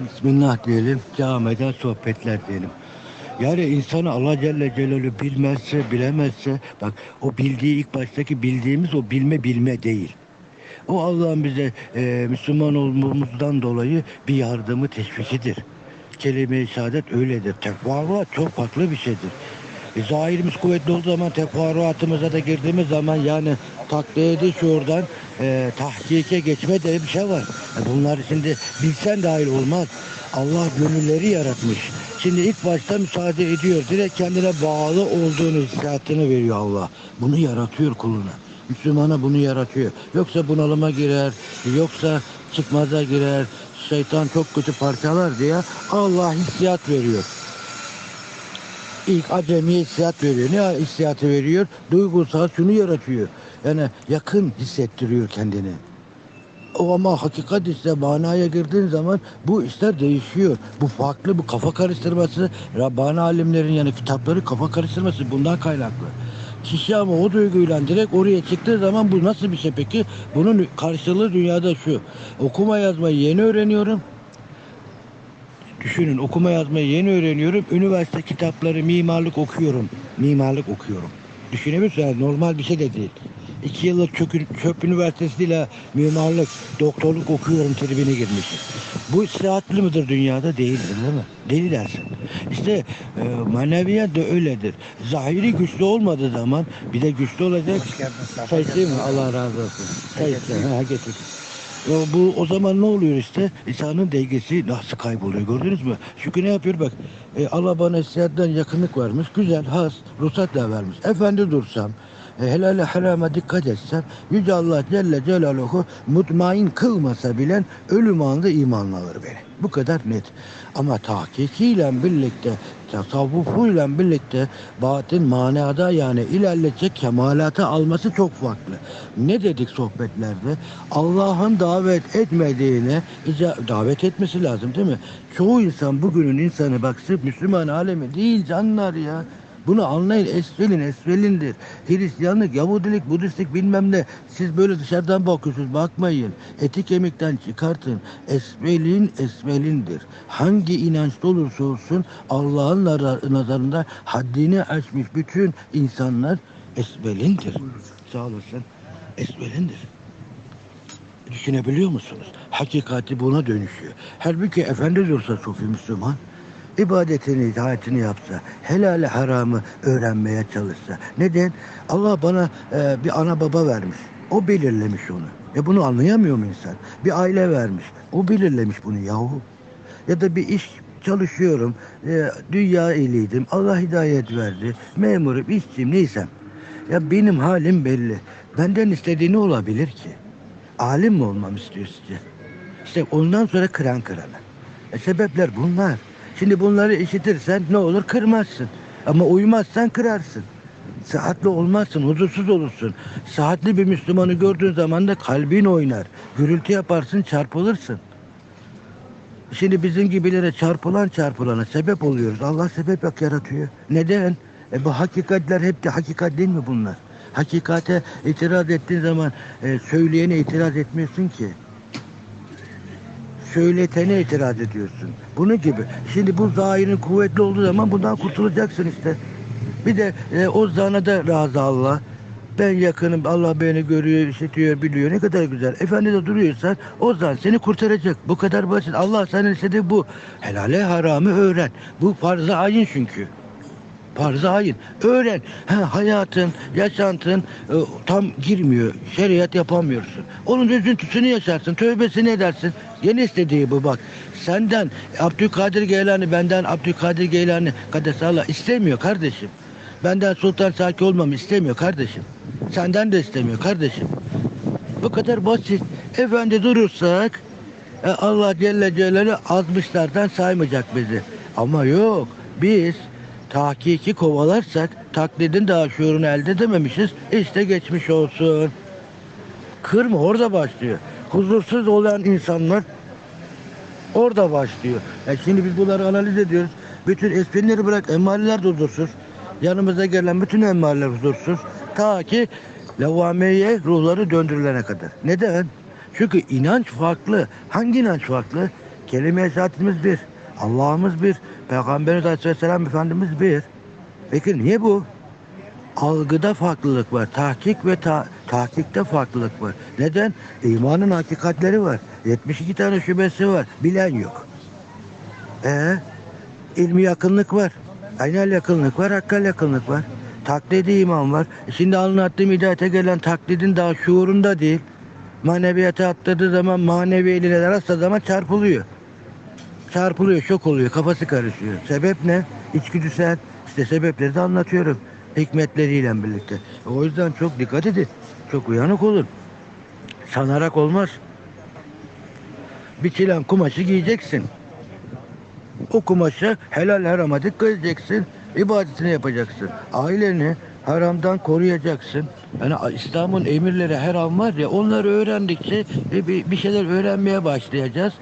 Bismillah diyelim, devam eden sohbetler diyelim. Yani insanı Allah Celle Celaluhu bilmezse, bilemezse, bak o bildiği ilk baştaki bildiğimiz o bilme bilme değil. O Allah'ın bize e, Müslüman olmamızdan dolayı bir yardımı teşvikidir. Kelime-i şehadet öyledir. Tekvaruat çok farklı bir şeydir. E, zahirimiz kuvvetli olduğu zaman tekvaruatımıza da girdiğimiz zaman yani taklidi şuurdan e, tahkike geçme diye bir şey var. E, bunlar şimdi bilsen dahil olmaz. Allah gönülleri yaratmış. Şimdi ilk başta müsaade ediyor. Direkt kendine bağlı olduğunu hissiyatını veriyor Allah. Bunu yaratıyor kuluna. Müslümana bunu yaratıyor. Yoksa bunalıma girer, yoksa çıkmaza girer, şeytan çok kötü parçalar diye Allah hissiyat veriyor. İlk acemi hissiyat veriyor. Ne hissiyatı veriyor? Duygusal şunu yaratıyor. Yani yakın hissettiriyor kendini. O ama hakikat ise manaya girdiğin zaman bu işler değişiyor. Bu farklı, bu kafa karıştırması, Rabbani alimlerin yani kitapları kafa karıştırması bundan kaynaklı. Kişi ama o duyguyla direkt oraya çıktığı zaman bu nasıl bir şey peki? Bunun karşılığı dünyada şu. Okuma yazmayı yeni öğreniyorum. Düşünün okuma yazmayı yeni öğreniyorum. Üniversite kitapları mimarlık okuyorum. Mimarlık okuyorum. Düşünebilirsiniz normal bir şey de değil. İki yıllık çöp, çöp üniversitesiyle mimarlık, doktorluk okuyorum tribine girmişim. Bu sıhhatli midir dünyada? Değildir değil mi? Deli dersin. İşte e, maneviyat da öyledir. Zahiri güçlü olmadığı zaman bir de güçlü olacak. Değil mi? Allah razı olsun. Sayın, ha getir. Bu o zaman ne oluyor işte? İnsanın dengesi nasıl kayboluyor gördünüz mü? Çünkü ne yapıyor bak. E, Allah bana yakınlık vermiş. Güzel, has, ruhsat da vermiş. Efendi dursam, helale harama dikkat etsem, Yüce Allah Celle Celaluhu mutmain kılmasa bilen ölüm anında imanla alır beni. Bu kadar net. Ama tahkikiyle birlikte, tasavvufuyla birlikte batın manada yani ilerletecek kemalata alması çok farklı. Ne dedik sohbetlerde? Allah'ın davet etmediğine davet etmesi lazım değil mi? Çoğu insan bugünün insanı bak sırf Müslüman alemi değil canlar ya. Bunu anlayın esvelin esvelindir. Hristiyanlık, Yahudilik, Budistlik bilmem ne. Siz böyle dışarıdan bakıyorsunuz bakmayın. Eti kemikten çıkartın. Esvelin esvelindir. Hangi inançta olursa olsun Allah'ın nazar- nazarında haddini aşmış bütün insanlar esvelindir. Sağ olasın. Esvelindir. Düşünebiliyor musunuz? Hakikati buna dönüşüyor. Halbuki efendi dursa Sufi Müslüman, ibadetini, itaatini yapsa, helali haramı öğrenmeye çalışsa. Neden? Allah bana e, bir ana baba vermiş. O belirlemiş onu. E bunu anlayamıyor mu insan? Bir aile vermiş. O belirlemiş bunu yahu. Ya da bir iş çalışıyorum. E, dünya eliydim. Allah hidayet verdi. Memurum, işçiyim, neysem. Ya benim halim belli. Benden istediği ne olabilir ki? Alim mi olmam istiyor sizce? İşte ondan sonra kıran kırana. E sebepler bunlar. Şimdi bunları işitirsen ne olur kırmazsın. Ama uymazsan kırarsın. Sıhhatli olmazsın, huzursuz olursun. Sıhhatli bir Müslümanı gördüğün zaman da kalbin oynar. Gürültü yaparsın, çarpılırsın. Şimdi bizim gibilere çarpılan çarpılana sebep oluyoruz. Allah sebep yaratıyor. Neden? E bu hakikatler hep de hakikat değil mi bunlar? Hakikate itiraz ettiğin zaman e, söyleyene itiraz etmiyorsun ki. Söyletene itiraz ediyorsun. Bunun gibi. Şimdi bu zahirin kuvvetli olduğu zaman bundan kurtulacaksın işte. Bir de e, o zana da razı Allah. Ben yakınım, Allah beni görüyor, işitiyor, biliyor. Ne kadar güzel. Efendi de duruyorsan o zan seni kurtaracak. Bu kadar basit. Allah senin istediği bu. Helale haramı öğren. Bu farz-ı ayın çünkü. Farz-ı ayın. Öğren. Ha, hayatın, yaşantın e, tam girmiyor. Şeriat yapamıyorsun. Onun üzüntüsünü yaşarsın. Tövbesini edersin. Yeni istediği bu bak. Senden Abdülkadir Geylani, benden Abdülkadir Geylani Kadesallah istemiyor kardeşim. Benden Sultan Saki olmamı istemiyor kardeşim. Senden de istemiyor kardeşim. Bu kadar basit. Efendi durursak e, Allah Celle Celaluhu azmışlardan saymayacak bizi. Ama yok. Biz tahkiki kovalarsak taklidin daha şuurunu elde edememişiz. İşte geçmiş olsun. Kırma orada başlıyor. Huzursuz olan insanlar orada başlıyor. E şimdi biz bunları analiz ediyoruz. Bütün esprileri bırak emmaliler de huzursuz. Yanımıza gelen bütün emmaliler huzursuz. Ta ki levameye ruhları döndürülene kadar. Neden? Çünkü inanç farklı. Hangi inanç farklı? kelime-i bir. Allah'ımız bir. Peygamberimiz Aleyhisselam Efendimiz bir. Peki niye bu? Algıda farklılık var. Tahkik ve ta tahkikte farklılık var. Neden? İmanın hakikatleri var. 72 tane şubesi var. Bilen yok. Ee, ilmi yakınlık var. Aynel yakınlık var, hakkal yakınlık var. Taklidi iman var. Şimdi anlattığım hidayete gelen taklidin daha şuurunda değil. Maneviyata atladığı zaman manevi eline rastladığı zaman çarpılıyor. Çarpılıyor, şok oluyor, kafası karışıyor. Sebep ne? İçgüdüsel. İşte sebepleri de anlatıyorum. Hikmetleriyle birlikte. O yüzden çok dikkat edin. Çok uyanık olun. Sanarak olmaz. Biçilen kumaşı giyeceksin. O kumaşı helal harama dikkat edeceksin. ibadetini yapacaksın. Aileni haramdan koruyacaksın. Yani İslam'ın emirleri haram var ya onları öğrendikçe e, bir şeyler öğrenmeye başlayacağız.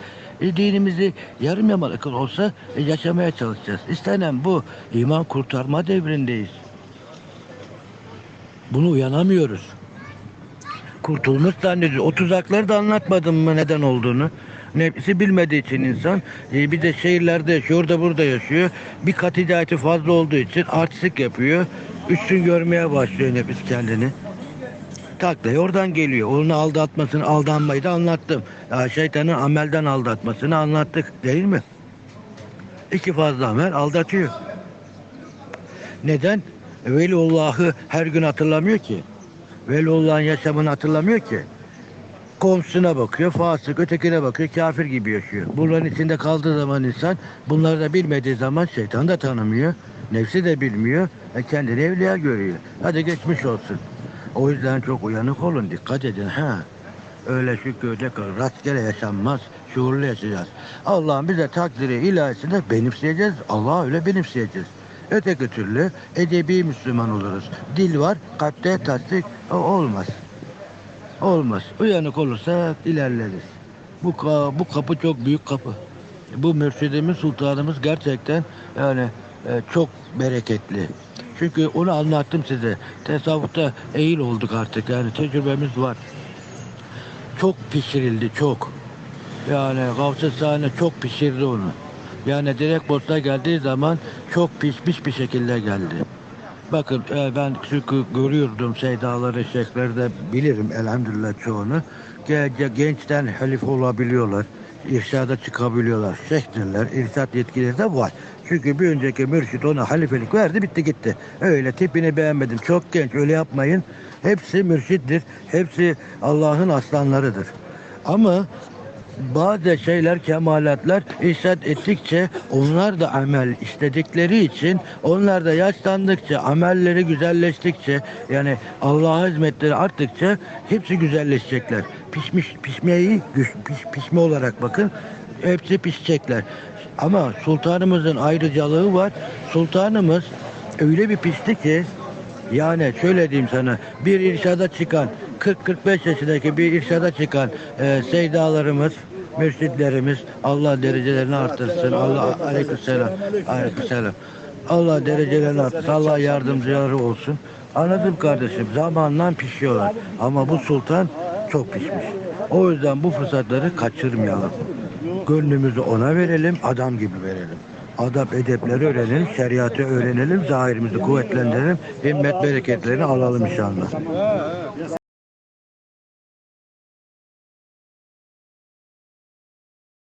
E, dinimizi yarım yamalak olsa e, yaşamaya çalışacağız. İstenen bu. İman kurtarma devrindeyiz. Bunu uyanamıyoruz. Kurtulmuş zannediyor. O tuzakları da anlatmadım mı neden olduğunu. Nefsi bilmediği için insan e, bir de şehirlerde yaşıyor, orada burada yaşıyor. Bir kat fazla olduğu için artistik yapıyor. Üstün görmeye başlıyor nefis kendini. Taklayı oradan geliyor. Onu aldatmasını, aldanmayı da anlattım. Ya şeytanın amelden aldatmasını anlattık değil mi? İki fazla amel aldatıyor. Neden? Veliullah'ı her gün hatırlamıyor ki. Veliullah'ın yaşamını hatırlamıyor ki. Komşusuna bakıyor, fasık, ötekine bakıyor, kafir gibi yaşıyor. Bunların içinde kaldığı zaman insan, bunları da bilmediği zaman şeytan da tanımıyor. Nefsi de bilmiyor, e kendini evliya görüyor. Hadi geçmiş olsun. O yüzden çok uyanık olun, dikkat edin. Ha. Öyle şükürde kal, rastgele yaşanmaz, şuurlu yaşayacağız. Allah'ın bize takdiri ilahisini benimseyeceğiz, Allah'ı öyle benimseyeceğiz. Öteki türlü edebi Müslüman oluruz. Dil var, kalpte tasdik olmaz. Olmaz. Uyanık olursak ilerleriz. Bu, ka- bu kapı çok büyük kapı. Bu mürşidimiz, sultanımız gerçekten yani e, çok bereketli. Çünkü onu anlattım size. Tasavvufta eğil olduk artık yani tecrübemiz var. Çok pişirildi çok. Yani Gavs-ı Sahne çok pişirdi onu. Yani direkt botla geldiği zaman çok pişmiş bir şekilde geldi. Bakın e, ben çünkü görüyordum seydaları, şeyhleri de bilirim elhamdülillah çoğunu. Ge- ge- Gençten halif olabiliyorlar. irşada çıkabiliyorlar. Şeyhdirler. irşat yetkileri de var. Çünkü bir önceki mürşit ona halifelik verdi bitti gitti. Öyle tipini beğenmedim. Çok genç öyle yapmayın. Hepsi mürşittir. Hepsi Allah'ın aslanlarıdır. Ama bazı şeyler, kemalatlar irşad ettikçe onlar da amel istedikleri için onlar da yaşlandıkça, amelleri güzelleştikçe yani Allah'a hizmetleri arttıkça hepsi güzelleşecekler. Pişmiş, pişmeyi piş, pişme olarak bakın hepsi pişecekler. Ama sultanımızın ayrıcalığı var. Sultanımız öyle bir pişti ki yani şöyle diyeyim sana bir irşada çıkan 40-45 yaşındaki bir irşada çıkan e, seydalarımız mürşitlerimiz Allah derecelerini artırsın. Allah aleykümselam. Aleykümselam. Allah derecelerini artırsın. Allah yardımcıları olsun. Anladım kardeşim. Zamanla pişiyorlar. Ama bu sultan çok pişmiş. O yüzden bu fırsatları kaçırmayalım. Gönlümüzü ona verelim, adam gibi verelim. Adap edepleri öğrenelim, şeriatı öğrenelim, zahirimizi kuvvetlendirelim, himmet bereketlerini alalım inşallah.